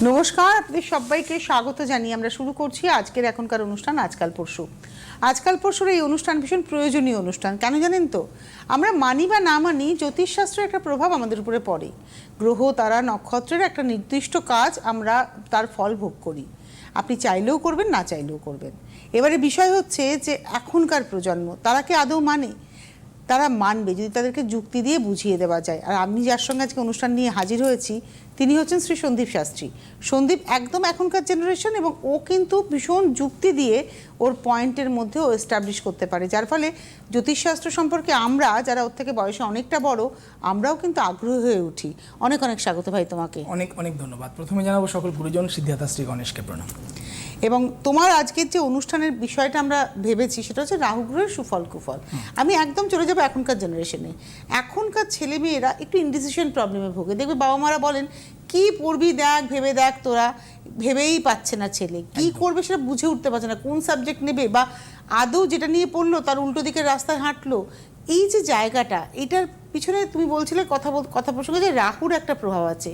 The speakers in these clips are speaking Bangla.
নমস্কার, আপনাদের সবাইকে স্বাগত জানিয়ে আমরা শুরু করছি আজকের এখনকার অনুষ্ঠান, আজকাল পরশু। আজকাল পরশুর এই অনুষ্ঠান ভীষণ প্রয়োজনীয় অনুষ্ঠান, কেন জানেন তো? আমরা মানি বা না মানি জ্যোতিষশাস্ত্রের একটা প্রভাব আমাদের উপরে পড়ে। গ্রহ, তারা, নক্ষত্রের একটা নির্দিষ্ট কাজ আমরা তার ফল ভোগ করি। আপনি চাইলেও করবেন, না চাইলেও করবেন। এবারে বিষয় হচ্ছে যে এখনকার প্রজন্ম, তারা কি আদৌ মানে? তারা মানবে, যদি তাদেরকে যুক্তি দিয়ে বুঝিয়ে দেওয়া যায়। আর আমি যার সঙ্গে আজকে অনুষ্ঠান নিয়ে হাজির হয়েছি, তিনি হচ্ছেন শ্রী সন্দীপ শাস্ত্রী। সন্দীপ একদম এখনকার জেনারেশন এবং ও কিন্তু ভীষণ যুক্তি দিয়ে ওর পয়েন্টের মধ্যে ও এস্টাবলিশ করতে পারে। যার ফলে জ্যোতিষশাস্ত্র সম্পর্কে আমরা, যারা ওর থেকে বয়সে অনেকটা বড়, আমরাও কিন্তু আগ্রহী হয়ে উঠি। অনেক অনেক স্বাগত ভাই তোমাকে। অনেক অনেক ধন্যবাদ। প্রথমে জানাব সকল গুরুজন সিদ্ধার্থ শ্রী গণেশকে প্রণাম। এবং তোমার আজকের যে অনুষ্ঠানের বিষয়টা আমরা ভেবেছি সেটা হচ্ছে রাহু গ্রহের সুফল কুফল। আমি একদম চলে যাব এখনকার জেনারেশনে এখনকার ছেলে মেয়েরা একটু ইনডিসিশন প্রবলেমে ভোগে। দেখবে বাবা মারা বলেন কি পড়বি দেখ ভেবে দেখ তোরা। ভেবেই পাচ্ছে না ছেলে। কি করবে সেটা বুঝে উঠতে পারছে না। কোন সাবজেক্ট নেবে বা আদৌ যেটা নিয়ে পড়ল তার উল্টো দিকের রাস্তায় হাঁটলো। এই যে জায়গাটা এটার পিছনে তুমি বলছিলে কথা বল কথা প্রসঙ্গে যে রাহুর একটা প্রভাব আছে।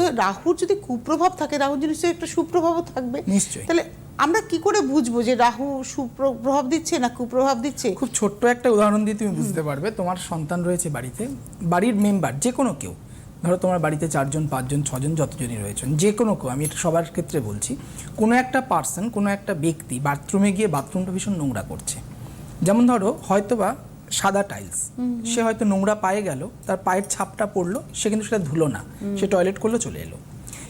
তো রাহুর যদি কুপ্রভাব থাকে রাহুর নিশ্চয়ই একটা সুপ্রভাবও থাকবে নিশ্চয়ই। তাহলে আমরা কি করে বুঝব যে রাহু সুপ্রভাব দিচ্ছে না কুপ্রভাব দিচ্ছে? খুব ছোট্ট একটা উদাহরণ দিয়ে তুমি বুঝতে পারবে। তোমার সন্তান রয়েছে বাড়িতে বাড়ির মেম্বার যে কোনো কেউ। ধরো তোমার বাড়িতে চারজন পাঁচজন ছজন যতজনই রয়েছেন যে কোনো কেউ আমি এটা সবার ক্ষেত্রে বলছি কোনো একটা পার্সন কোনো একটা ব্যক্তি বাথরুমে গিয়ে বাথরুমটা ভীষণ নোংরা করছে। যেমন ধরো হয়তোবা সাদা টাইলস সে হয়তো নোংরা পায়ে গেল তার পায়ের ছাপটা পড়ল সে কিন্তু সেটা ধুলো না। সে টয়লেট করল চলে এলো।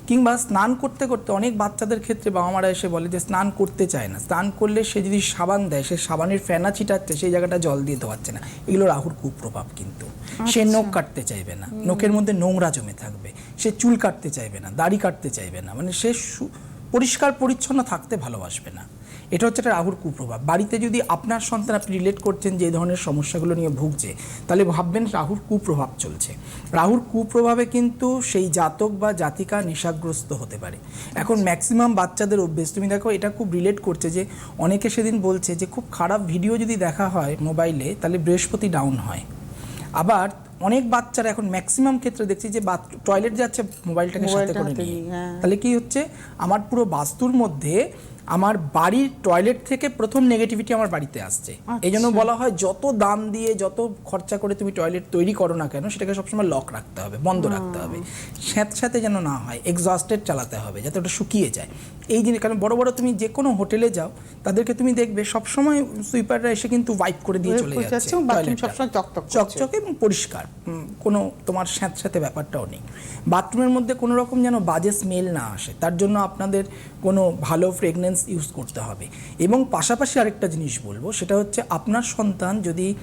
কিংবা স্নান করতে করতে অনেক বাচ্চাদের ক্ষেত্রে বাবা মারা এসে বলে যে স্নান করতে চায় না। স্নান করলে সে যদি সাবান দেয় সে সাবানের ফেনা ছিটাচ্ছে সেই জায়গাটা জল দিয়ে ধোয়াচ্ছে না। এগুলো রাহুর কুপ্রভাব কিন্তু। সে নখ কাটতে চাইবে না। নখের মধ্যে নোংরা জমে থাকবে। সে চুল কাটতে চাইবে না দাড়ি কাটতে চাইবে না। মানে সে সু- পরিষ্কার পরিচ্ছন্ন থাকতে ভালোবাসবে না। এটা হচ্ছে একটা রাহুর কুপ্রভাব। বাড়িতে যদি আপনার সন্তান আপনি রিলেট করছেন যে ধরনের সমস্যাগুলো নিয়ে ভুগছে তাহলে ভাববেন রাহুর কুপ্রভাব চলছে। রাহুর কুপ্রভাবে কিন্তু সেই জাতক বা জাতিকা নেশাগ্রস্ত হতে পারে। এখন ম্যাক্সিমাম বাচ্চাদের অভ্যেস তুমি দেখো এটা খুব রিলেট করছে যে অনেকে সেদিন বলছে যে খুব খারাপ ভিডিও যদি দেখা হয় মোবাইলে তাহলে বৃহস্পতি ডাউন হয়। আবার অনেক বাচ্চারা এখন ম্যাক্সিমাম ক্ষেত্রে দেখছি যে টয়লেট যাচ্ছে মোবাইলটাকে সাথে করে নিয়ে। নিয়ে, হ্যাঁ। তাহলে কি হচ্ছে? আমার পুরো বাস্তুর মধ্যে আমার বাড়ির টয়লেট থেকে প্রথম নেগেটিভিটি আমার বাড়িতে আসছে। এই জন্য বলা হয় যত দাম দিয়ে যত খরচা করে তুমি টয়লেট তৈরি করো না কেন সেটাকে সবসময় লক রাখতে হবে বন্ধ রাখতে হবে। স্যাঁত স্যাঁতে যেন না হয় এক্সস্টেড চালাতে হবে যাতে ওটা শুকিয়ে যায়। এই জিনিস কারণ বড় বড় তুমি যে কোনো হোটেলে যাও তাদেরকে তুমি দেখবে সবসময় সুইপাররা এসে কিন্তু ওয়াইপ করে দিয়ে চলে যাচ্ছে চকচক এবং পরিষ্কার। কোনো তোমার স্যাঁত স্যাঁতে ব্যাপারটাও নেই। বাথরুমের মধ্যে কোনো রকম যেন বাজে স্মেল না আসে তার জন্য আপনাদের কোনো ভালো ফ্রেগনেন্স ইউজ করতে হবে। এবং পাশাপাশি আরেকটা জিনিস বলব সেটা হচ্ছে আপনার সন্তান যদি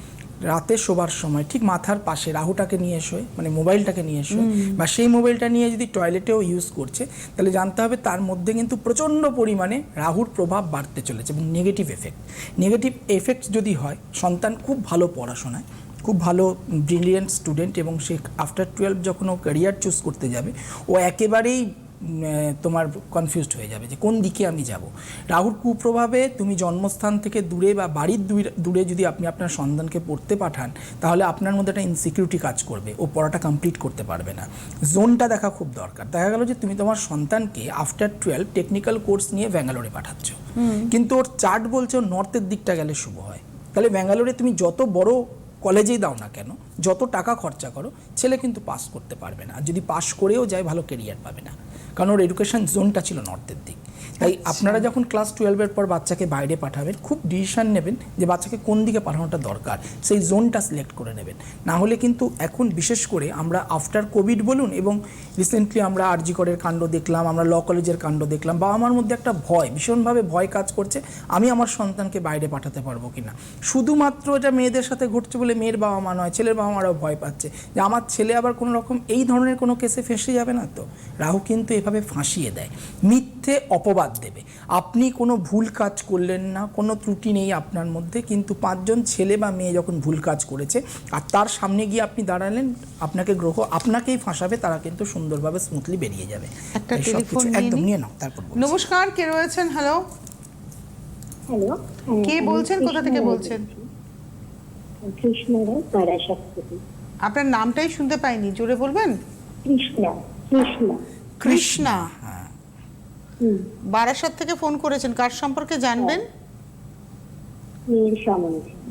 রাতে শোবার সময় ঠিক মাথার পাশে রাহুটাকে নিয়ে শোয় মানে মোবাইলটাকে নিয়ে শোয় বা সেই মোবাইলটা নিয়ে যদি টয়লেটেও ইউজ করছে তাহলে জানতে হবে তার মধ্যে কিন্তু প্রচণ্ড পরিমাণে রাহুর প্রভাব বাড়তে চলেছে এবং নেগেটিভ এফেক্ট নেগেটিভ এফেক্ট যদি হয় সন্তান খুব ভালো পড়াশোনায় খুব ভালো ব্রিলিয়েন্ট স্টুডেন্ট এবং সে আফটার টুয়েলভ যখন ও ক্যারিয়ার চুজ করতে যাবে ও একেবারেই তোমার কনফিউজড হয়ে যাবে যে কোন দিকে আমি যাব। রাহুর কুপ্রভাবে তুমি জন্মস্থান থেকে দূরে বা বাড়ির দূরে- যদি আপনি আপনার সন্তানকে পড়তে পাঠান তাহলে আপনার মধ্যে একটা ইনসিকিউরিটি কাজ করবে ও পড়াটা কমপ্লিট করতে পারবে না। জোনটা দেখা খুব দরকার। দেখা গেল যে তুমি তোমার সন্তানকে আফটার টুয়েলভ টেকনিক্যাল কোর্স নিয়ে ব্যাঙ্গালোরে পাঠাচ্ছ। কিন্তু ওর চার্ট বলছে ওর নর্থের দিকটা গেলে শুভ হয়। তাহলে ব্যাঙ্গালোরে তুমি যত বড় কলেজেই দাও না কেন? যত টাকা খরচা করো ছেলে কিন্তু পাস করতে পারবে না। আর যদি পাস করেও যায় ভালো কেরিয়ার পাবে না। কারণ ওর এডুকেশন জোনটা ছিল নর্থের দিক। তাই আপনারা যখন ক্লাস টুয়েলভের পর বাচ্চাকে বাইরে পাঠাবেন খুব ডিসিশন নেবেন যে বাচ্চাকে কোন দিকে পাঠানোটা দরকার। সেই জোনটা সিলেক্ট করে নেবেন। না হলে কিন্তু এখন বিশেষ করে আমরা আফটার কোভিড বলুন এবং রিসেন্টলি আমরা আরজি করের কাণ্ড দেখলাম আমরা ল কলেজের কাণ্ড দেখলাম বাবা মার মধ্যে একটা ভয় ভীষণভাবে ভয় কাজ করছে আমি আমার সন্তানকে বাইরে পাঠাতে পারব কিনা? শুধুমাত্র এটা মেয়েদের সাথে ঘটছে বলে মেয়ের বাবা মা নয় ছেলের বাবা মারাও ভয় পাচ্ছে। যে আমার ছেলে আবার কোনো রকম এই ধরনের কোনো কেসে ফেসে যাবে না তো? রাহু কিন্তু এভাবে ফাঁসিয়ে দেয় মিথ্যে অপবাদ দেবে। আপনি কোনো ভুল কাজ করলেন না কোনো ত্রুটি নেই আপনার মধ্যে কিন্তু পাঁচজন ছেলে বা মেয়ে যখন ভুল কাজ করেছে আর তার সামনে গিয়ে আপনি দাঁড়ালেন আপনাকে গ্রহ আপনাকেই ফাঁসাবে তারা কিন্তু সুন্দরভাবে স্মুথলি বেরিয়ে যাবে। একদম নিয়ে নাও তারপর নমস্কার কে রয়েছেন? হ্যালো হ্যালো কে বলছেন? কোথা থেকে বলছেন? কৃষ্ণ রায় তারাশক্তি আপনার নামটাই শুনতে পাইনি জোরে বলবেন? কৃষ্ণ কৃষ্ণ। কৃষ্ণা হ্যাঁ। বারাসাত থেকে ফোন করেছেন কার সম্পর্কে জানবেন?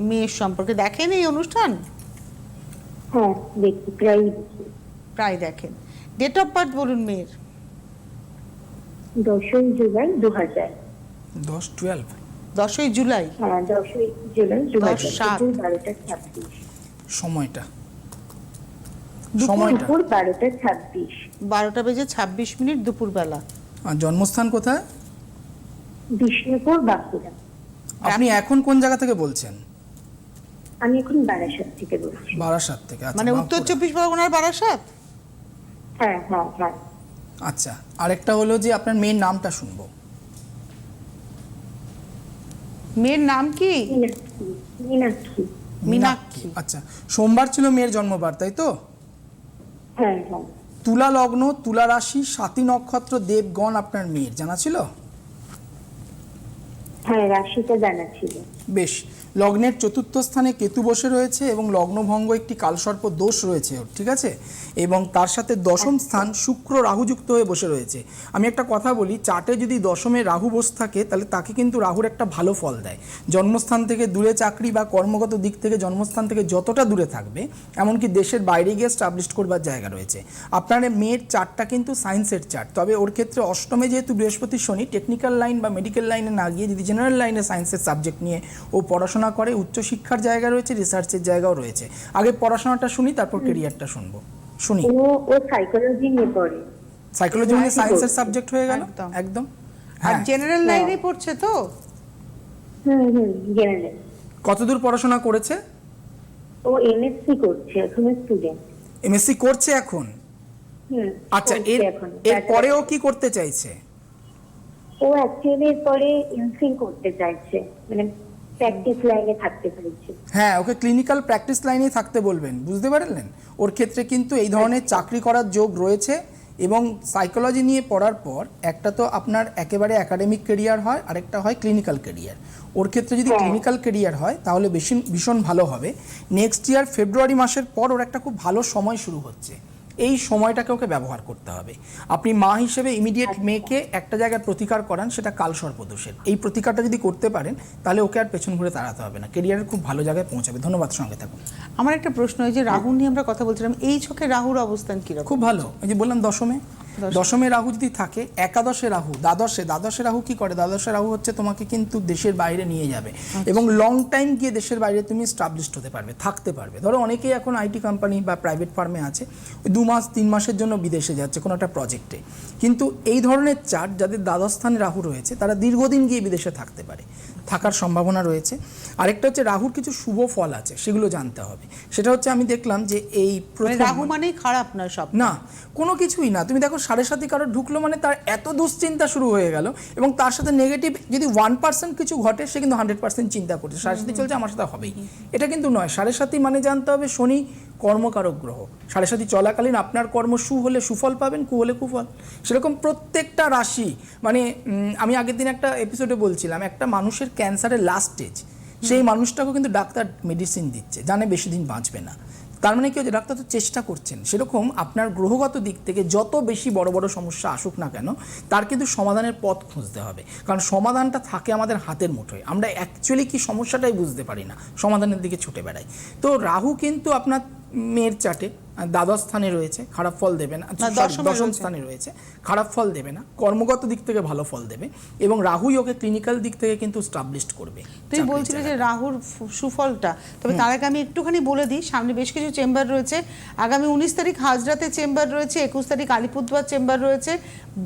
মেয়ের সম্পর্কে দেখেন এই অনুষ্ঠান? হ্যাঁ দেখি প্রায় প্রায় দেখেন। ডেট অফ বার্থ বলুন মেয়ের। দশই জুলাই দু হাজার দশ টুয়েলভ দশই জুলাই? হ্যাঁ দশই জুলাই দু সাত। বারোটা ছাব্বিশ। সময়টা। সময়টা। দুপুর বারোটা ছাব্বিশ। বারোটা বেজে ছাব্বিশ মিনিট দুপুরবেলা। আর জন্মস্থান কোথায়? বিষ্ণুপুর বাঁকুড়া। আপনি এখন কোন জায়গা থেকে বলছেন? আমি এখন বারাসাত থেকে বলছি। বারাসাত থেকে আচ্ছা, মানে উত্তর চব্বিশ পরগনার বারাসাত? হ্যাঁ হ্যাঁ হ্যাঁ। আচ্ছা আরেকটা হলো যে আপনার মেয়ের নামটা শুনব। মেয়ের নাম কি? মীনাক্ষী। মীনাক্ষী। মীনাক্ষী। আচ্ছা সোমবার ছিল মেয়ের জন্মবার তাই তো? হ্যাঁ হ্যাঁ। তুলা লগ্ন তুলা রাশি সাতী নক্ষত্র দেবগণ আপনার মেয়ের জানা ছিল? হ্যাঁ রাশিটা জানা ছিল। বেশ লগ্নের চতুর্থ স্থানে কেতু বসে রয়েছে এবং লগ্নভঙ্গ একটি কালসর্প দোষ রয়েছে ওর ঠিক আছে? এবং তার সাথে দশম স্থান শুক্র রাহুযুক্ত হয়ে বসে রয়েছে। আমি একটা কথা বলি চার্টে যদি দশমে রাহু বসে থাকে তাহলে তাকে কিন্তু রাহুর একটা ভালো ফল দেয়। জন্মস্থান থেকে দূরে চাকরি বা কর্মগত দিক থেকে জন্মস্থান থেকে যতটা দূরে থাকবে এমনকি দেশের বাইরে গিয়ে স্টাবলিশ করবার জায়গা রয়েছে। আপনার মেয়ের চার্টটা কিন্তু সায়েন্সের চার্ট তবে ওর ক্ষেত্রে অষ্টমে যেহেতু বৃহস্পতি শনি টেকনিক্যাল লাইন বা মেডিকেল লাইনে না গিয়ে যদি জেনারেল লাইনে সায়েন্সের সাবজেক্ট নিয়ে ও পড়াশোনা করে উচ্চশিক্ষার জায়গা রয়েছে রিসার্চের জায়গাও রয়েছে। আগে পড়াশোনাটা শুনি তারপর কেরিয়ারটা শুনব। শুনি। ও ও সাইকোলজি নিয়ে পড়ে। সাইকোলজি মানে হ্যাঁ, সায়েন্সের সাবজেক্ট হয়ে গেল? একদম। আর হ্যাঁ। জেনারেল লাইনে পড়ছে তো? হুম হুম। জেনারেল কতদূর পড়াশোনা করেছে? ও এমএসসি করছে এখন স্টুডেন্ট এমএসসি করছে এখন? হুম আচ্ছা এর। এর পরে ও কি করতে চাইছে? ও অ্যাকচুয়ালি এরপরে এমফিল করতে চাইছে। মানে প্র্যাকটিস লাইনে থাকতে চাইছে। হ্যাঁ ওকে ক্লিনিক্যাল প্র্যাকটিস লাইনেই থাকতে বলবেন বুঝতে পারলেন? ওর ক্ষেত্রে কিন্তু এই ধরনের চাকরি করার যোগ রয়েছে এবং সাইকোলজি নিয়ে পড়ার পর একটা তো আপনার একেবারে একাডেমিক কেরিয়ার হয় আরেকটা হয় ক্লিনিক্যাল কেরিয়ার ওর ক্ষেত্রে যদি। ক্লিনিক্যাল কেরিয়ার হয় তাহলে বেশি ভীষণ ভালো হবে। নেক্সট ইয়ার ফেব্রুয়ারি মাসের পর ওর একটা খুব ভালো সময় শুরু হচ্ছে। এই সময়টাকে ওকে ব্যবহার করতে হবে। আপনি মা হিসেবে ইমিডিয়েট মেয়েকে একটা জায়গায় প্রতিকার করান সেটা কাল সর্পদোষের। এই প্রতিকারটা যদি করতে পারেন তাহলে ওকে আর পেছন ঘুরে তাড়াতে হবে না। কেরিয়ারের খুব ভালো জায়গায় পৌঁছাবে। ধন্যবাদ সঙ্গে থাকুন। আমার একটা প্রশ্ন এই যে রাহুল নিয়ে আমরা কথা বলছিলাম এই ছকে রাহুর অবস্থান কী খুব ভালো। ওই যে বললাম দশমে। দশমে। রাহু যদি থাকে একাদশে রাহু দ্বাদশে দ্বাদশে রাহু কি করে? দ্বাদশে রাহু হচ্ছে তোমাকে কিন্তু দেশের বাইরে নিয়ে যাবে। এবং লং টাইম গিয়ে দেশের বাইরে তুমি স্টাবলিশড হতে পারবে থাকতে পারবে। ধরো অনেকেই এখন আইটি কোম্পানি বা প্রাইভেট ফার্মে আছে ওই দু মাস তিন মাসের জন্য বিদেশে যাচ্ছে কোনো একটা প্রজেক্টে কিন্তু এই ধরনের চার্ট যাদের দ্বাদশ স্থানে রাহু রয়েছে তারা দীর্ঘদিন গিয়ে বিদেশে থাকতে পারে। থাকার সম্ভাবনা রয়েছে। আরেকটা হচ্ছে রাহুর কিছু শুভ ফল আছে সেগুলো জানতে হবে। সেটা হচ্ছে আমি দেখলাম যে এই মানে রাহু মানেই খারাপ নয় সব। না কোনো কিছুই না। তুমি দেখো সাড়ে সাথে কারও ঢুকলো মানে তার এত দুশ্চিন্তা শুরু হয়ে গেল এবং তার সাথে নেগেটিভ যদি ওয়ান পার্সেন্ট কিছু ঘটে সে কিন্তু হান্ড্রেড পার্সেন্ট চিন্তা করছে। সাড়ে সাথে চলছে আমার সাথে হবেই। এটা কিন্তু নয়। সাড়ে সাথে মানে জানতে হবে শনি কর্মকারক গ্রহ। সাড়ে সাথে চলাকালীন আপনার কর্ম সু হলে সুফল পাবেন, কু হলে কুফল। সেরকম প্রত্যেকটা রাশি মানে আমি আগের দিন একটা এপিসোডে বলছিলাম, একটা মানুষের ক্যান্সারের লাস্ট স্টেজ সেই মানুষটাকেও কিন্তু ডাক্তার মেডিসিন দিচ্ছে, জানে বেশি দিন বাঁচবে না। তার মানে কি হচ্ছে, ডাক্তার তো চেষ্টা করছেন। সেরকম আপনার গ্রহগত দিক থেকে যত বেশি বড় বড় সমস্যা আসুক না কেন, তার কিন্তু সমাধানের পথ খুঁজতে হবে। কারণ সমাধানটা থাকে আমাদের হাতের মুঠোয়। আমরা অ্যাকচুয়ালি কি সমস্যাটাই বুঝতে পারি না, সমাধানের দিকে ছুটে বেড়াই। তো রাহু কিন্তু আপনার মেয়ের চাটে দ্বাদশ স্থানে রয়েছে খারাপ ফল দেবে না দশমে স্থানে রয়েছে খারাপ ফল দেবে না কর্মগত দিক থেকে ভালো ফল দেবে এবং রাহুই ওকে ক্লিনিক্যাল দিক থেকে কিন্তু স্টাবলিশড করবে। তুই বলছিলে যে রাহুর সুফলটা তবে তার আগে আমি একটুখানি বলে দিই সামনে বেশ কিছু চেম্বার রয়েছে আগামী উনিশ তারিখ হাজরাতে চেম্বার রয়েছে একুশ তারিখ আলিপুরদুয়ার চেম্বার রয়েছে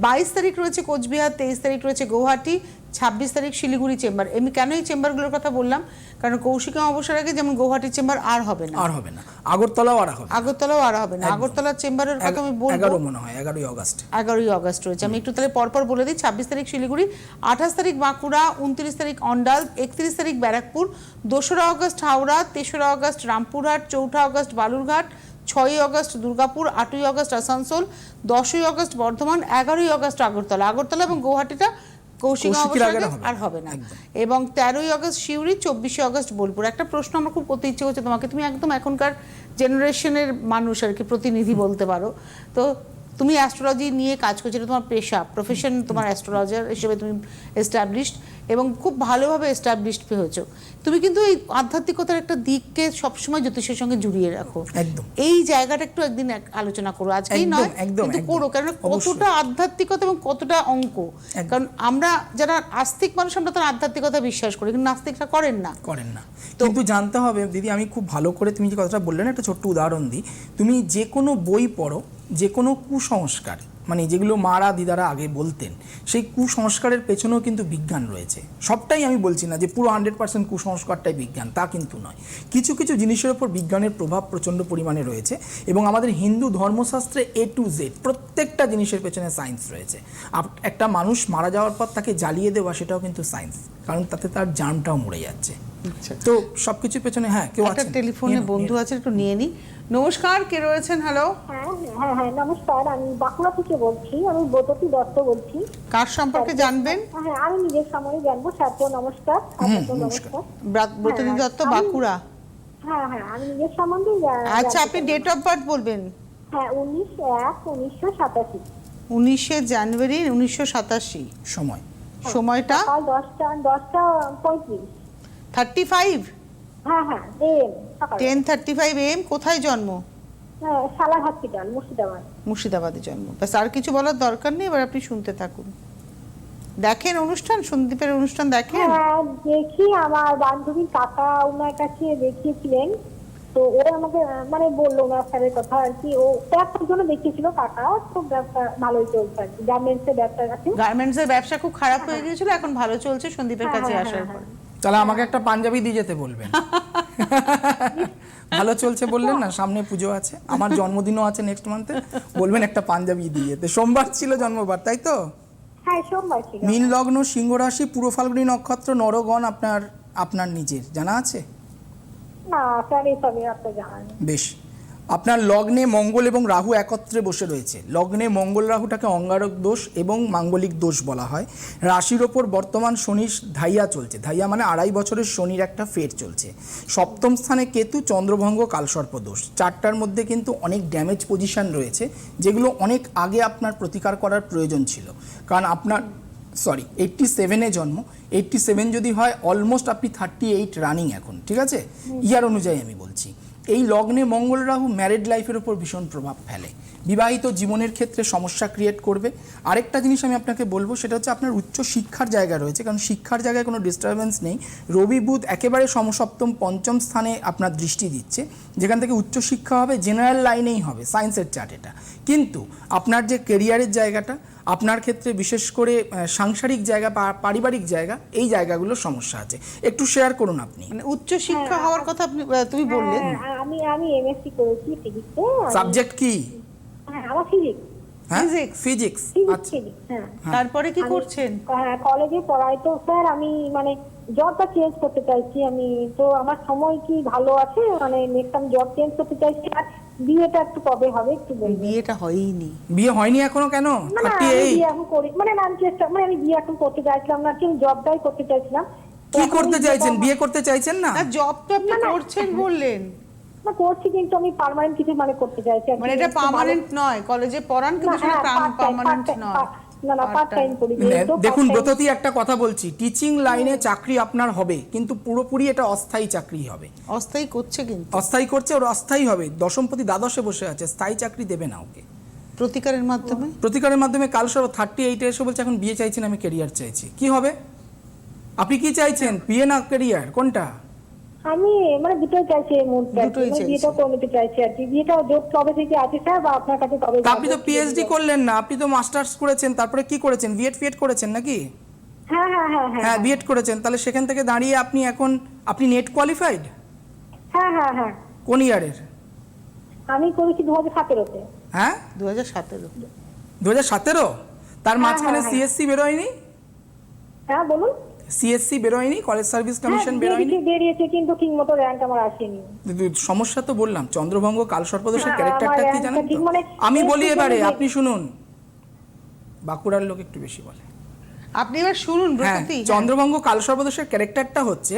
বাইশ তারিখ রয়েছে কোচবিহার তেইশ তারিখ রয়েছে গৌহাটি ছাব্বিশ তারিখ শিলিগুড়ি চেম্বার। আমি কেন এই চেম্বারগুলোর কথা বললাম? কারণ কৌশিকা অবসর আগে যেমন গৌহাটির চেম্বার আর হবে না। আর হবে না। আগরতলাও আর হবে আগরতলাও আর হবে না। আগরতলার চেম্বারের কথা আমি বলব। এগারো মনে হয় এগারোই অগস্ট এগারোই অগস্ট রয়েছে। আমি একটু তাহলে পরপর বলে দিই। ছাব্বিশ তারিখ শিলিগুড়ি আঠাশ তারিখ বাঁকুড়া উনত্রিশ তারিখ অন্ডাল একত্রিশ তারিখ ব্যারাকপুর দোসরা অগস্ট হাওড়া তেসরা অগস্ট রামপুরহাট চৌঠা অগস্ট বালুরঘাট ছয়ই অগস্ট দুর্গাপুর আটই অগস্ট আসানসোল দশই অগস্ট বর্ধমান এগারোই অগস্ট আগরতলা। আগরতলা এবং গৌহাটিটা কৌশিক আর হবে না। এবং তেরোই আগস্ট শিউরি চব্বিশে আগস্ট বোলপুর। একটা প্রশ্ন আমার খুব করতে ইচ্ছে করছে তোমাকে। তুমি একদম এখনকার জেনারেশনের মানুষ আর কি প্রতিনিধি বলতে পারো। তো তুমি অ্যাস্ট্রোলজি নিয়ে কাজ করছ তোমার পেশা। প্রফেশন তোমার অ্যাস্ট্রোলজার হিসেবে তুমি এস্টাবলিশড এবং খুব ভালোভাবে এস্টাবলিশড হয়েছো। তুমি কিন্তু এই আধ্যাত্মিকতার একটা দিককে সবসময় জ্যোতিষের সঙ্গে জুড়িয়ে রাখো। একদম। এই জায়গাটা একটু একদিন এক- আলোচনা করো। আজকেই নয় একদম, কিন্তু করো কারণ কতটা আধ্যাত্মিকতা এবং কতটা অঙ্ক। কারণ আমরা যারা আস্তিক মানুষ আমরা তার আধ্যাত্মিকতা বিশ্বাস করি কিন্তু নাস্তিকরা করেন না। করেন না। কিন্তু জানতে হবে দিদি আমি খুব ভালো করে তুমি যে কথাটা বললে না একটা ছোট্ট উদাহরণ দিই। তুমি যে কোনো বই পড়ো যে কোনো কুসংস্কার মানে যেগুলো মারা দিদারা আগে বলতেন, সেই কুসংস্কারের পেছনেও কিন্তু বিজ্ঞান রয়েছে। সবটাই আমি বলছি না যে পুরো হান্ড্রেড পার্সেন্ট কুসংস্কারটাই বিজ্ঞান, তা কিন্তু নয়। কিছু কিছু জিনিসের ওপর বিজ্ঞানের প্রভাব প্রচণ্ড পরিমাণে রয়েছে এবং আমাদের হিন্দু ধর্মশাস্ত্রে এ টু জেড প্রত্যেকটা জিনিসের পেছনে সায়েন্স রয়েছে। একটা মানুষ মারা যাওয়ার পর তাকে জ্বালিয়ে দেওয়া সেটাও কিন্তু সায়েন্স কারণ তাতে তার জানটাও মরে যাচ্ছে। তো সবকিছুর পেছনে হ্যাঁ কেউ আছেন? টেলিফোনে বন্ধু আছে একটু নিয়ে নি। নমস্কার কে রয়েছেন? হ্যালো হ্যাঁ হ্যাঁ হ্যাঁ নমস্কার আমি বাঁকুড়া থেকে বলছি আমি ব্রততী দত্ত বলছি। কার সম্পর্কে জানবেন? হ্যাঁ আমি নিজের সময় জানব স্যারকেও নমস্কার নমস্কার। নমস্কার। হ্যাঁ, দত্ত আমি- বাঁকুড়া? হ্যাঁ হ্যাঁ আমি নিজের সম্বন্ধে আচ্ছা আপনি ডেট অফ বার্থ বলবেন? হ্যাঁ উনিশ এক উনিশশো সাতাশি। উনিশে জানুয়ারি উনিশশো সাতাশি। সময়। সময়টা? সকাল দশটা দশটা পঁয়ত্রিশ। থার্টি ফাইভ হ্যাঁ হ্যাঁ টেন থার্টি ফাইভ এম কোথায় জন্ম? হ্যাঁ মুর্শিদাবাদ। জন্ম। ব্যাস আর কিছু বলার দরকার নেই এবার আপনি শুনতে থাকুন। দেখেন অনুষ্ঠান সন্দীপের অনুষ্ঠান দেখেন? হ্যাঁ দেখি আমার বান্ধবীর কাকা ওনার কাছে দেখিয়েছিলেন। তো ও আমাকে মানে বলল স্যারের কথা আর কি। ও ব্যবসার জন্য দেখিয়েছিল কাকা তো ব্যবসা ভালোই চলছে আর কি। গার্মেন্টস এর ব্যবসা গার্মেন্টস এর ব্যবসা খুব খারাপ হয়ে গিয়েছিল এখন ভালো চলছে সন্দীপের হ্যাঁ, কাছে হ্যাঁ, আসার হ্যাঁ, পর। তাহলে আমাকে একটা পাঞ্জাবি দিয়ে যেতে বলবেন। ভালো চলছে বললেন না সামনে পুজো আছে আমার জন্মদিনও আছে নেক্সট মান্থে বলবেন একটা পাঞ্জাবি দিয়ে যেতে। সোমবার ছিল জন্মবার তাই তো? মিন সোমবার ছিল। মীন লগ্ন সিংহ রাশি পুরো ফাল্গুনী নক্ষত্র নরগণ আপনার আপনার নিজের জানা আছে? না স্যার এসবে আপনার জানা নেই। বেশ। আপনার লগ্নে মঙ্গল এবং রাহু একত্রে বসে রয়েছে। লগ্নে মঙ্গল রাহুটাকে অঙ্গারক দোষ এবং মাঙ্গলিক দোষ বলা হয়। রাশির ওপর বর্তমান শনির ধাইয়া চলছে। ধাইয়া মানে আড়াই বছরের শনির একটা ফের চলছে। সপ্তম স্থানে কেতু চন্দ্রভঙ্গ কালসর্প দোষ। চারটার মধ্যে কিন্তু অনেক ড্যামেজ পজিশন রয়েছে যেগুলো অনেক আগে আপনার প্রতিকার করার প্রয়োজন ছিল। কারণ আপনার সরি এইটটি সেভেনে জন্ম। এইটটি সেভেন যদি হয় অলমোস্ট আপনি থার্টি এইট রানিং এখন ঠিক আছে? ইয়ার অনুযায়ী আমি বলছি। এই লগ্নে মঙ্গল রাহু ম্যারিড লাইফের উপর ভীষণ প্রভাব ফেলে। বিবাহিত জীবনের ক্ষেত্রে সমস্যা ক্রিয়েট করবে। আরেকটা জিনিস আমি আপনাকে বলব, সেটা হচ্ছে আপনার উচ্চ শিক্ষার জায়গা রয়েছে, কারণ শিক্ষার জায়গায় কোনো ডিস্টারবেন্স নেই। রবি বুধ একেবারে সমসপ্তম পঞ্চম স্থানে আপনার দৃষ্টি দিচ্ছে, যেখান থেকে উচ্চ শিক্ষা হবে জেনারেল লাইনেই হবে সায়েন্সের চার্ট এটা। কিন্তু আপনার যে কেরিয়ারের জায়গাটা আপনার ক্ষেত্রে বিশেষ করে সাংসারিক জায়গা বা পারিবারিক জায়গা এই জায়গাগুলোর সমস্যা আছে। একটু শেয়ার করুন আপনি। মানে উচ্চ শিক্ষা হওয়ার কথা আপনি তুমি বললে হ্যাঁ আমি আমি এমএসসি করেছি ফিজিক্সে সাবজেক্ট কি? হ্যাঁ আমার ফিজিক্স হ্যাঁ? ফিজিক্স ফিজিক্স আচ্ছা। হ্যাঁ। তারপরে কি আমি- করছেন? হ্যাঁ কলেজে পড়াই তো স্যার আমি মানে জবটা চেঞ্জ করতে চাইছি আমি। তো আমার সময় কি ভালো আছে? মানে নেক্সট আমি জব চেঞ্জ করতে চাইছি। আর বিয়েটা একটু কবে হবে একটু বলবেন? বিয়েটা হয়নি। বিয়ে হয়নি এখনও কেন? না না আমি বিয়ে এখন করি মানে না আমি চেষ্টা মানে আমি বিয়ে এখন করতে চাইছিলাম না কি জবটাই করতে চাইছিলাম। কি করতে চাইছেন? বিয়ে করতে চাইছেন না? না জব তো আপনি। করছেন বললেন। না করছি কিন্তু আমি পার্মানেন্ট কিছু মানে করতে চাইছি মানে এটা পার্মানেন্ট নয় কলেজে পড়ান কিন্তু সেটা হ্যাঁ, পার্মানেন্ট নয়। Part- না না পার্ট টাইম করি নে- যেহেতু দেখুন ব্রততী একটা কথা বলছি টিচিং লাইনে চাকরি আপনার হবে কিন্তু পুরোপুরি এটা অস্থায়ী চাকরি হবে। অস্থায়ী করছে কিন্তু। অস্থায়ী করছে ওর অস্থায়ী হবে। দশমপতি দ্বাদশে বসে আছে স্থায়ী চাকরি দেবে না ওকে। প্রতিকারের মাধ্যমে? প্রতিকারের মাধ্যমে কাল সব থার্টি এইটে এসে বলছে এখন বিয়ে চাইছেন আমি কেরিয়ার চাইছি। কি হবে? আপনি কি চাইছেন? বিয়ে না কেরিয়ার কোনটা? আমি মানে দুটোই চাইছি এই মুহূর্তে দুটোই মানে চাইছি। বিয়েটা করে নিতে চাইছি আর কি। বিয়েটা যোগ কবে থেকে আছে স্যার বা আপনার কাছে কবে আপনি তো পিএইচডি করলেন না আপনি তো মাস্টার্স করেছেন তারপরে কি করেছেন? বিএড ফিএড করেছেন নাকি? হ্যাঁ হ্যাঁ হ্যাঁ হ্যাঁ। হ্যাঁ বিএড করেছেন। তাহলে সেখান থেকে দাঁড়িয়ে আপনি এখন আপনি নেট কোয়ালিফাইড হ্যাঁ হ্যাঁ হ্যাঁ। কোন ইয়ারের? আমি করেছি দু হাজার সতেরোতে। হ্যাঁ? দু হাজার সতেরো। দু হাজার সতেরো? তার হ্যাঁ, মাঝখানে হ্যাঁ। সিএসসি বেরোয়নি? হ্যাঁ বলুন। সিএসসি বেরোয়নি কলেজ সার্ভিস হ্যাঁ কমিশন বেরোয়নি? বেরিয়েছে বেরিয়েছে কিন্তু ঠিক মতো র্যাঙ্ক আমার আসেনি। কিন্তু সমস্যা তো বললাম চন্দ্রভঙ্গ কাল সর্পদোষের হ্যাঁ, ক্যারেক্টারটা কি জানেন তো? মানে আমি বলি এবারে আপনি শুনুন। বাঁকুড়ার লোক একটু বেশি বলে। আপনি এবার শুনুন হ্যাঁ চন্দ্রভঙ্গ কাল সর্পদোষের ক্যারেক্টারটা হচ্ছে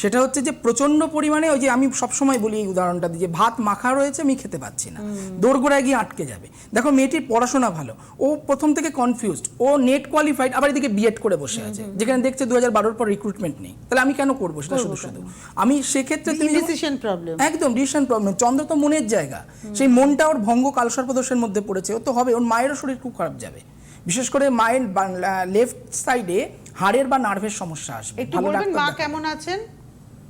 সেটা হচ্ছে যে প্রচণ্ড পরিমাণে ওই যে আমি সবসময় বলি এই উদাহরণটা দিই যে ভাত মাখা রয়েছে আমি খেতে পাচ্ছি না। দোরগোড়ায় গিয়ে আটকে যাবে। দেখো মেয়েটির পড়াশোনা ভালো। ও প্রথম থেকে কনফিউজড ও নেট কোয়ালিফাইড আবার এদিকে বিএড করে বসে আছে। যেখানে দেখছে দু হাজার বারোর পর রিক্রুটমেন্ট নেই। তাহলে আমি কেন করব সেটা শুধু শুধু? আমি সেক্ষেত্রে তুমি ডিসিশন প্রবলেম একদম ডিসিশন প্রবলেম চন্দ্র তো মনের জায়গা। সেই মনটা ওর ভঙ্গ কালসর্পদোষের মধ্যে পড়েছে। ও তো হবে ওর মায়েরও শরীর খুব খারাপ যাবে। বিশেষ করে মায়ের লেফট সাইডে হাড়ের বা নার্ভের সমস্যা আসবে। একটু বলবেন মা কেমন আছেন?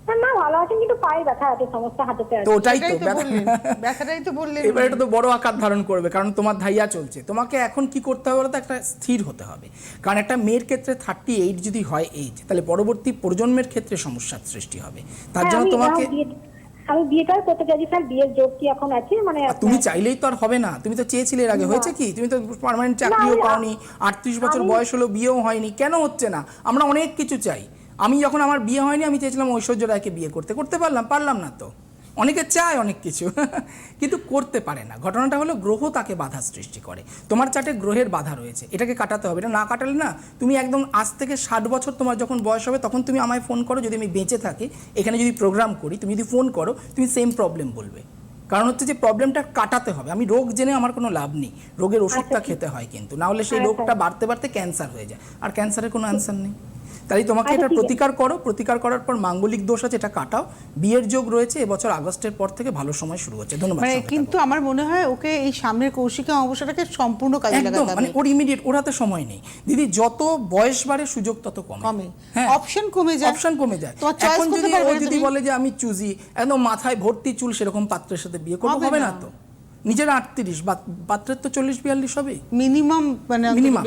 ভালো আছেন কিন্তু পায়ে ব্যথা আছে সমস্যা হাঁটুতে আছে। ওটাই তো সেটাই তো ব্যথা- বললেন ব্যথাটাই তো বললেন। এবার এটা তো বড় আকার ধারণ করবে কারণ তোমার ধাইয়া চলছে। তোমাকে এখন কি করতে হবে বলতো? একটা স্থির হতে হবে। কারণ একটা মেয়ের ক্ষেত্রে থার্টি এইট যদি হয় এইজ তাহলে পরবর্তী প্রজন্মের ক্ষেত্রে সমস্যার সৃষ্টি হবে। তার হ্যাঁ, জন্য তোমাকে আমি বিয়ে- আমি বিয়েটাও করতে চাইছি স্যার বিয়ের যোগ কি এখন আছে? মানে তুমি চাইলেই তো আর হবে না। তুমি তো চেয়েছিলে এর আগে হয়েছে কি? তুমি তো পার্মানেন্ট চাকরিও পাওনি আটত্রিশ বছর বয়স হলো বিয়েও হয়নি কেন হচ্ছে না? আমরা অনেক কিছু চাই। আমি যখন আমার বিয়ে হয়নি আমি চেয়েছিলাম ঐশ্বর্য রায়কে বিয়ে করতে। করতে পারলাম পারলাম না তো। অনেকে চায় অনেক কিছু কিন্তু করতে পারে না। ঘটনাটা হলো গ্রহ তাকে বাধা সৃষ্টি করে। তোমার চার্টে গ্রহের বাধা রয়েছে। এটাকে কাটাতে হবে। এটা না কাটালে না তুমি একদম আজ থেকে ষাট বছর তোমার যখন বয়স হবে তখন তুমি আমায় ফোন করো। যদি আমি বেঁচে থাকি এখানে যদি প্রোগ্রাম করি তুমি যদি ফোন করো তুমি সেম প্রবলেম বলবে। কারণ হচ্ছে যে প্রবলেমটা কাটাতে হবে। আমি রোগ জেনে আমার কোনো লাভ নেই। রোগের ওষুধটা খেতে হয় কিন্তু। না হলে সেই আচ্ছা। রোগটা বাড়তে বাড়তে ক্যান্সার হয়ে যায়। আর ক্যান্সারের কোনো অ্যান্সার নেই। তাই তোমাকে আচ্ছা, এটা প্রতিকার করো। প্রতিকার করার পর মাঙ্গলিক দোষ আছে এটা কাটাও। বিয়ের যোগ রয়েছে এবছর আগস্টের পর থেকে ভালো সময় শুরু হচ্ছে। ধন্যবাদ মানে কিন্তু আমার মনে হয় ওকে এই সামনের কৌশিকা অবসরটাকে সম্পূর্ণ কাজে লাগাতে মানে হবে। ওর ইমিডিয়েট ওর হাতে সময় নেই। দিদি যত বয়স বাড়ে সুযোগ তত কমে। কমে। হ্যাঁ। অপশন কমে যায়। অপশন কমে যায়। তোমার চয়েস এখন করতে যদি ও যদি বলে যে আমি চুজি একদম মাথায় ভর্তি চুল সেরকম পাত্রের সাথে বিয়ে করব হবে না। তো? নিজের আটত্রিশ পাত্রের তো চল্লিশ বিয়াল্লিশ হবে। মিনিমাম মানে মিনিমাম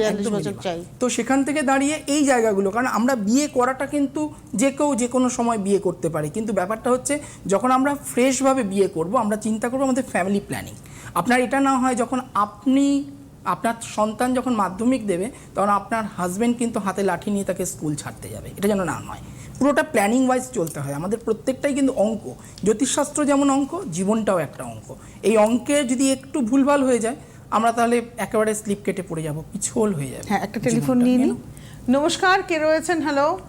তো সেখান থেকে দাঁড়িয়ে এই জায়গাগুলো কারণ আমরা বিয়ে করাটা কিন্তু যে কেউ যে কোনো সময় বিয়ে করতে পারে। কিন্তু ব্যাপারটা হচ্ছে যখন আমরা ফ্রেশভাবে বিয়ে করব আমরা চিন্তা করব আমাদের ফ্যামিলি প্ল্যানিং আপনার এটা না হয় যখন আপনি আপনার সন্তান যখন মাধ্যমিক দেবে তখন আপনার হাজবেন্ড কিন্তু হাতে লাঠি নিয়ে তাকে স্কুল ছাড়তে যাবে। এটা যেন না হয়। পুরোটা প্ল্যানিং ওয়াইজ চলতে হয়। আমাদের প্রত্যেকটাই কিন্তু অঙ্ক। জ্যোতিষশাস্ত্র যেমন অঙ্ক জীবনটাও একটা অঙ্ক। এই অঙ্কে যদি একটু ভুলভাল হয়ে যায় আমরা তাহলে একেবারে স্লিপ কেটে পড়ে যাব পিছল হয়ে যাবে হ্যাঁ একটা টেলিফোন নিয়ে নিই। নমস্কার কে রয়েছেন? হ্যালো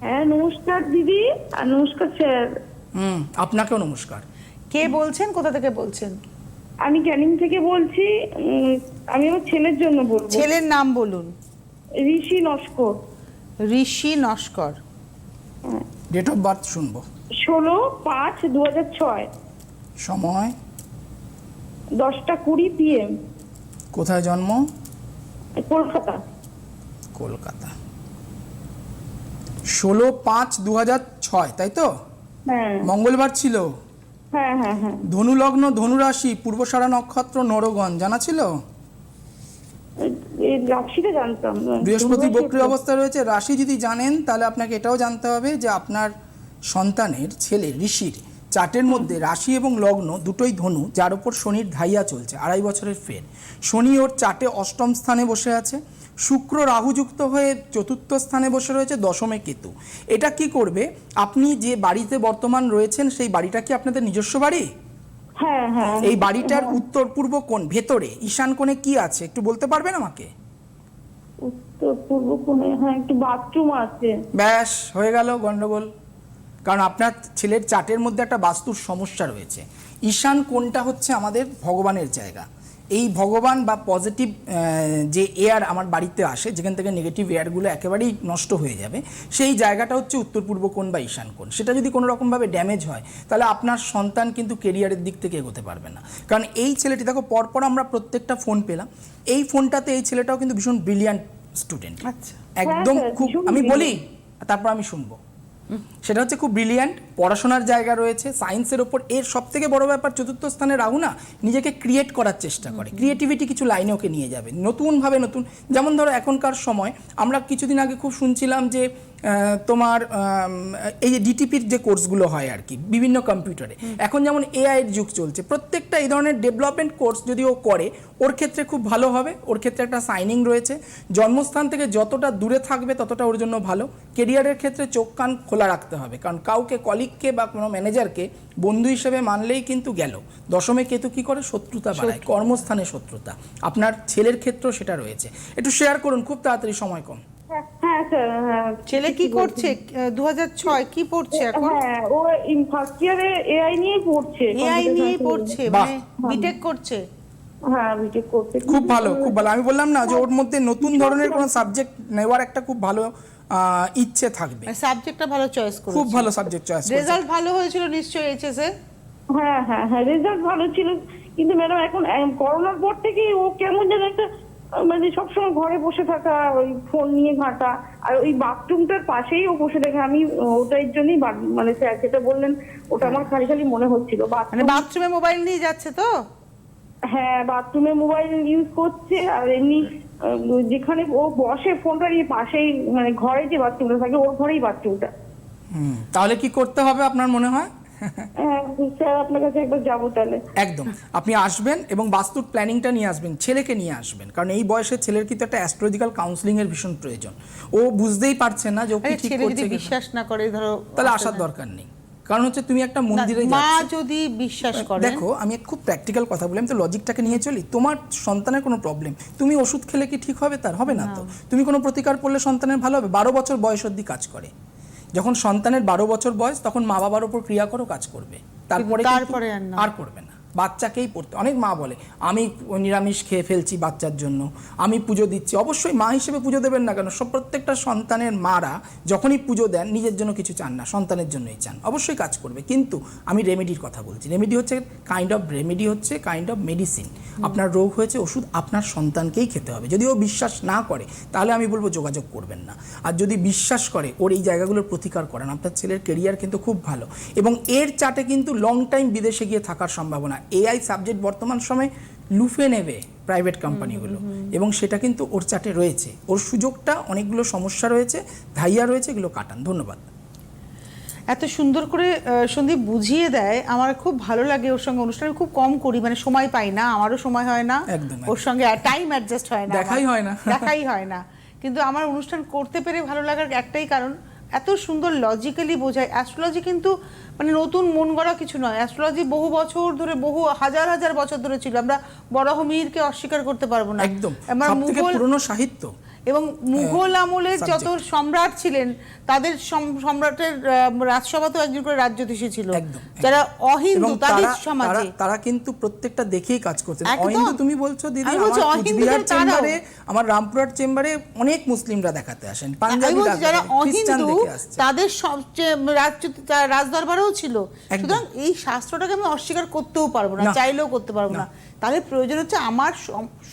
হ্যাঁ নমস্কার দিদি আর নমস্কার স্যার। হুম আপনাকেও নমস্কার। কে বলছেন? কোথা থেকে বলছেন? আমি ক্যানিং থেকে বলছি আমি আমার ছেলের জন্য বলব। ছেলের নাম বলুন। Rishi Naskar. Rishi Naskar. Date of birth শুনব। ষোলো পাঁচ দু হাজার ছয়। সময়? দশটা কুড়ি পিএম কোথায় জন্ম? কলকাতা। কলকাতা। ষোলো পাঁচ দু হাজার ছয় তাই তো? হ্যাঁ। মঙ্গলবার ছিল? হ্যাঁ হ্যাঁ হ্যাঁ। ধনু লগ্ন ধনু রাশি পূর্বসারা নক্ষত্র নরগণ জানা ছিল? রাশিটা জানতাম। বৃহস্পতি। বক্রি অবস্থায় রয়েছে। রাশি যদি জানেন তাহলে আপনাকে এটাও জানতে হবে যে আপনার সন্তানের ছেলে ঋষির চার্টের মধ্যে রাশি এবং লগ্ন দুটোই ধনু যার উপর শনির ধাইয়া চলছে আড়াই বছরের ফের। শনি ওর চার্টে অষ্টম স্থানে বসে আছে। শুক্র রাহুযুক্ত হয়ে চতুর্থ স্থানে বসে রয়েছে দশমে কেতু। এটা কি করবে? আপনি যে বাড়িতে বর্তমান রয়েছেন সেই বাড়িটা কি আপনাদের নিজস্ব বাড়ি? হ্যাঁ হ্যাঁ। এই বাড়িটার উত্তর পূর্ব কোণ ভেতরে ঈশান কোণে কি আছে একটু বলতে পারবেন আমাকে? উত্তর পূর্ব কোণে হ্যাঁ একটু বাথরুম আছে। ব্যাস, হয়ে গেল গন্ডগোল। কারণ আপনার ছেলের চাটের মধ্যে একটা বাস্তুর সমস্যা রয়েছে। ঈশান কোনটা হচ্ছে আমাদের ভগবানের জায়গা? এই ভগবান বা পজিটিভ যে এয়ার আমার বাড়িতে আসে যেখান থেকে নেগেটিভ এয়ারগুলো একেবারেই নষ্ট হয়ে যাবে সেই জায়গাটা হচ্ছে উত্তর পূর্ব কোণ বা ঈশান কোণ। সেটা যদি কোনো রকমভাবে ড্যামেজ হয় তাহলে আপনার সন্তান কিন্তু কেরিয়ারের দিক থেকে এগোতে পারবে না। কারণ এই ছেলেটি দেখো পরপর আমরা প্রত্যেকটা ফোন পেলাম। এই ফোনটাতে এই ছেলেটাও কিন্তু ভীষণ ব্রিলিয়ান্ট স্টুডেন্ট আচ্ছা। একদম হ্যাঁ, খুব আমি বলি তারপর আমি শুনব। সেটা হচ্ছে খুব ব্রিলিয়ান্ট পড়াশোনার জায়গা রয়েছে সায়েন্সের ওপর। এর সব থেকে বড় ব্যাপার চতুর্থ স্থানে রাহু না নিজেকে ক্রিয়েট করার চেষ্টা করে। ক্রিয়েটিভিটি কিছু লাইনে ওকে নিয়ে যাবে। নতুনভাবে নতুন যেমন ধরো এখনকার সময় আমরা কিছুদিন আগে খুব শুনছিলাম যে তোমার এই যে ডিটিপির যে কোর্সগুলো হয় আর কি বিভিন্ন কম্পিউটারে। এখন যেমন এআই এর যুগ চলছে প্রত্যেকটা এই ধরনের ডেভেলপমেন্ট কোর্স যদি ও করে ওর ক্ষেত্রে খুব ভালো হবে ওর ক্ষেত্রে একটা সাইনিং রয়েছে। জন্মস্থান থেকে যতটা দূরে থাকবে ততটা ওর জন্য ভালো। কেরিয়ারের ক্ষেত্রে চোখ কান খোলা রাখতে হবে কারণ কাউকে কলিগকে বা কোনো ম্যানেজারকে বন্ধু হিসেবে মানলেই কিন্তু গেল। দশমে কেতু কি করে? শত্রুতা বাড়ায় কর্মস্থানে শত্রুতা। আপনার ছেলের ক্ষেত্রেও সেটা রয়েছে। একটু শেয়ার করুন খুব তাড়াতাড়ি সময় কম। হ্যাঁ, হ্যাঁ হ্যাঁ স্যার হ্যাঁ। ছেলে কি করছে? দু হাজার ছয় কি পড়ছে এখন? হ্যাঁ ও ফার্স্ট ইয়ারে এআই নিয়েই পড়ছে এআই science পড়ছে মানে বিটেক করছে? হ্যাঁ করছে। খুব ভালো খুব ভালো। আমি বললাম না যে ওর মধ্যে নতুন ধরনের কোনো সাবজেক্ট নেওয়ার একটা খুব ভালো আহ, ইচ্ছে থাকবে। সাবজেক্টটা ভালো চয়েস করে খুব ভালো সাবজেক্ট চয়েস রেজাল্ট ভালো হয়েছিল নিশ্চয়ই এইচএস এ? হ্যাঁ হ্যাঁ হ্যাঁ রেজাল্ট ভালো ছিল। কিন্তু ম্যাডাম এখন করোনার পর থেকে ও কেমন যেন একটা মানে সবসময় ঘরে বসে থাকা ওই ফোন নিয়ে ঘাঁটা আর ওই বাথরুমটার পাশেই ও বসে থাকে। আমি ওটার জন্যই বা- মানে স্যার যেটা বললেন ওটা আমার খালি খালি মনে হচ্ছিল। মানে বাথরুম মোবাইল নিয়ে যাচ্ছে তো? হ্যাঁ বাথরুমে মোবাইল ইউজ করছে আর এমনি যেখানে ও বসে ফোনটা নিয়ে পাশেই মানে ঘরে যে বাথরুমটা থাকে ওর ঘরেই বাথরুমটা তাহলে কি করতে হবে আপনার মনে হ্যাঁ? স্যার আপনার কাছে একবার যাব তাহলে। একদম। আপনি আসবেন এবং বাস্তুর প্ল্যানিংটা নিয়ে আসবেন ছেলেকে নিয়ে আসবেন। কারণ এই বয়সে ছেলের কিন্তু একটা অ্যাস্ট্রোলজিক্যাল কাউন্সিলিং এর ভীষণ প্রয়োজন। ও বুঝতেই পারছে না যে ও কি ঠিক করছে বিশ্বাস না করে ধরো তাহলে আসার দরকার নেই। কারণ হচ্ছে তুমি একটা মন্দিরে মা যদি বিশ্বাস করে দেখো আমি খুব প্র্যাকটিক্যাল কথা বলি আমি তো লজিকটাকে নিয়ে চলি। তোমার সন্তানের কোনো প্রবলেম তুমি ওষুধ খেলে কি ঠিক হবে তার? হবে না। তো। তুমি কোনো প্রতিকার করলে সন্তানের ভালো হবে? বারো বছর বয়স অবধি কাজ করে। যখন সন্তানের বারো বছর বয়স তখন মা বাবার উপর ক্রিয়া করো কাজ করবে তারপরে। আর করবে না বাচ্চাকেই পড়তে অনেক মা বলে আমি নিরামিষ খেয়ে ফেলছি বাচ্চার জন্য। আমি পুজো দিচ্ছি। অবশ্যই মা হিসেবে পুজো দেবেন না কেন? সব প্রত্যেকটা সন্তানের মারা যখনই পুজো দেন নিজের জন্য কিছু চান না সন্তানের জন্যই চান। অবশ্যই কাজ করবে। কিন্তু আমি রেমেডির কথা বলছি। রেমেডি হচ্ছে কাইন্ড অফ রেমেডি হচ্ছে কাইন্ড অফ মেডিসিন আপনার রোগ হয়েছে ওষুধ আপনার সন্তানকেই খেতে হবে। যদি ও বিশ্বাস না করে তাহলে আমি বলব যোগাযোগ করবেন না। আর যদি বিশ্বাস করে ওর এই জায়গাগুলোর প্রতিকার করেন। আপনার ছেলের কেরিয়ার কিন্তু খুব ভালো। এবং এর চাটে কিন্তু লং টাইম বিদেশে গিয়ে থাকার সম্ভাবনা এআই সাবজেক্ট বর্তমান সময়ে লুফে নেবে প্রাইভেট কোম্পানিগুলো এবং সেটা কিন্তু ওর চাটে রয়েছে। ওর সুযোগটা অনেকগুলো সমস্যা রয়েছে ধাইয়া রয়েছে এগুলো কাটান। ধন্যবাদ। এত সুন্দর করে সন্দীপ বুঝিয়ে দেয়। আমার খুব ভালো লাগে ওর সঙ্গে অনুষ্ঠান। খুব কম করি মানে সময় পাই না। আমারও সময় হয় না। একদম, ওর সঙ্গে টাইম অ্যাডজাস্ট হয় না দেখাই হয় না। দেখাই হয় না। কিন্তু আমার অনুষ্ঠান করতে পেরে ভালো লাগার একটাই কারণ এত সুন্দর লজিক্যালি বোঝায়। অ্যাস্ট্রোলজি কিন্তু মানে নতুন মন গড়া কিছু নয়। অ্যাস্ট্রোলজি বহু বছর ধরে বহু হাজার হাজার বছর ধরে ছিল। আমরা বরাহমিরকে অস্বীকার করতে পারব না। একদম। আমার মুঘল পুরনো সাহিত্য। এবং মুঘল আমলের যত সম্রাট ছিলেন তাদের সম্রাটের রাজসভাতেও একজন করে রাজ্যধীশী ছিল। যারা অহিন্দু তাদের সমাজে। তারা- কিন্তু প্রত্যেকটা দেখেই কাজ একদম। অহিন্দু তুমি বলছো দিদি কুচবিহার চেম্বারে আমার রামপুরহাট চেম্বারে অনেক মুসলিমরা দেখাতে আসেন পাঞ্জাবি যারা অহিন্দু তাদের সবচেয়ে রাজ্য রাজদরবারেও ছিল। সুতরাং এই শাস্ত্রটাকে আমি অস্বীকার করতেও পারব না। চাইলেও করতে পারব না। তাহলে প্রয়োজন হচ্ছে আমার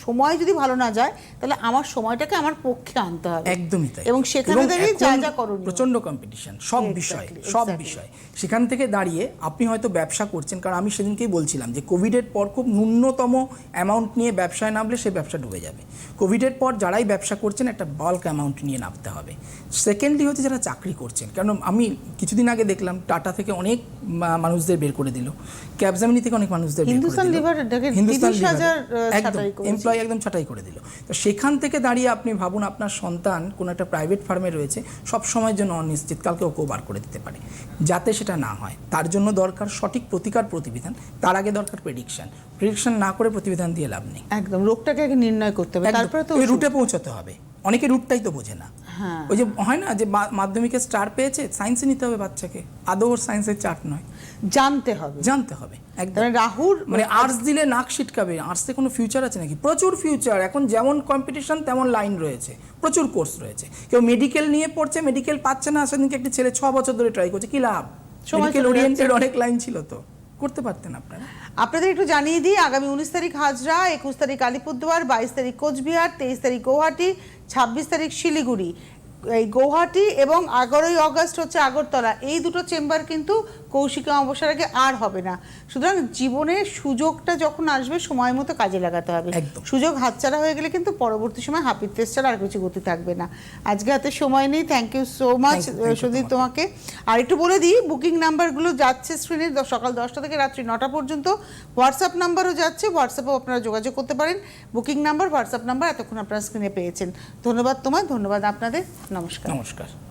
সময় যদি ভালো না যায় তাহলে আমার সময়টাকে আমার পক্ষে আনতে হবে। একদমই তাই। এবং সেখানে দাঁড়িয়ে যা যা করণীয়। প্রচণ্ড কম্পিটিশন সব বিষয়ে সব বিষয়। সেখান থেকে দাঁড়িয়ে আপনি হয়তো ব্যবসা করছেন কারণ আমি সেদিনকেই বলছিলাম যে কোভিডের পর খুব ন্যূনতম অ্যামাউন্ট নিয়ে ব্যবসায় নামলে সে ব্যবসা ডুবে যাবে। কোভিডের পর যারাই ব্যবসা করছেন একটা বাল্ক অ্যামাউন্ট নিয়ে নামতে হবে। সেকেন্ডলি হচ্ছে যারা চাকরি করছেন কারণ আমি কিছুদিন আগে দেখলাম টাটা থেকে অনেক মানুষদের বের করে দিল। ক্যাবজামিনি থেকে অনেক মানুষদের হিন্দুস্তান। লিভার হিন্দুস্তান 30,000 লিভার, একদম ছাঁটাই একদম ছাঁটাই করে দিল। তো সেখান থেকে দাঁড়িয়ে আপনি ভাবুন আপনার সন্তান কোনো একটা প্রাইভেট ফার্মে রয়েছে সব সময়ের জন্য অনিশ্চিত কালকে ওকেও বার করে দিতে পারে। যাতে সেটা না হয় তার জন্য দরকার সঠিক প্রতিকার প্রতিবিধান তার আগে দরকার প্রেডিকশন প্রেডিকশন না করে প্রতিবিধান দিয়ে লাভ নেই। একদম রোগটাকে আগে নির্ণয় করতে হবে তারপরে তো ওই রুটে পৌঁছতে হবে। অনেকে রুটটাই তো বোঝে না। হ্যাঁ। ওই যে হয় না যে মাধ্যমিকে স্টার পেয়েছে সায়েন্সে নিতে হবে বাচ্চাকে। আদৌ ওর সায়েন্সের চার্ট নয়। জানতে হবে। জানতে হবে একদম। রাহুর মানে আর্টস দিলে নাক সিটকাবে আর্টসে কোনো ফিউচার আছে নাকি? প্রচুর ফিউচার এখন যেমন কম্পিটিশন তেমন লাইন রয়েছে প্রচুর কোর্স রয়েছে। কেউ মেডিকেল নিয়ে পড়ছে মেডিকেল পাচ্ছে না সেদিনকে একটি ছেলে ছ বছর ধরে ট্রাই করছে কি লাভ? মেডিকেল ওরিয়েন্টেড অনেক লাইন ছিল তো করতে পারতেন আপনারা? আপনাদের একটু জানিয়ে দিই আগামী উনিশ তারিখ হাজরা একুশ তারিখ আলিপুরদুয়ার বাইশ তারিখ কোচবিহার তেইশ তারিখ গৌহাটি ছাব্বিশ তারিখ শিলিগুড়ি। এই গৌহাটি এবং এগারোই অগস্ট হচ্ছে আগরতলা। এই দুটো চেম্বার কিন্তু কৌশিক অবসর আগে আর হবে না। সুতরাং জীবনের সুযোগটা যখন আসবে সময় মতো কাজে লাগাতে হবে। সুযোগ হাতছাড়া হয়ে গেলে কিন্তু পরবর্তী সময় হাপির তেজ ছাড়া আর কিছু গতি থাকবে না। আজকে হাতে সময় নেই। Thank you so much Sandeep তোমাকে। আর একটু বলে দিই বুকিং নাম্বারগুলো যাচ্ছে স্ক্রিনে সকাল দশটা থেকে রাত্রি নটা পর্যন্ত। হোয়াটসঅ্যাপ নাম্বারও যাচ্ছে। হোয়াটসঅ্যাপেও আপনারা যোগাযোগ করতে পারেন। বুকিং নাম্বার হোয়াটসঅ্যাপ নাম্বার এতক্ষণ আপনারা স্ক্রিনে পেয়েছেন। ধন্যবাদ তোমায় ধন্যবাদ আপনাদের। নমস্কার। নমস্কার।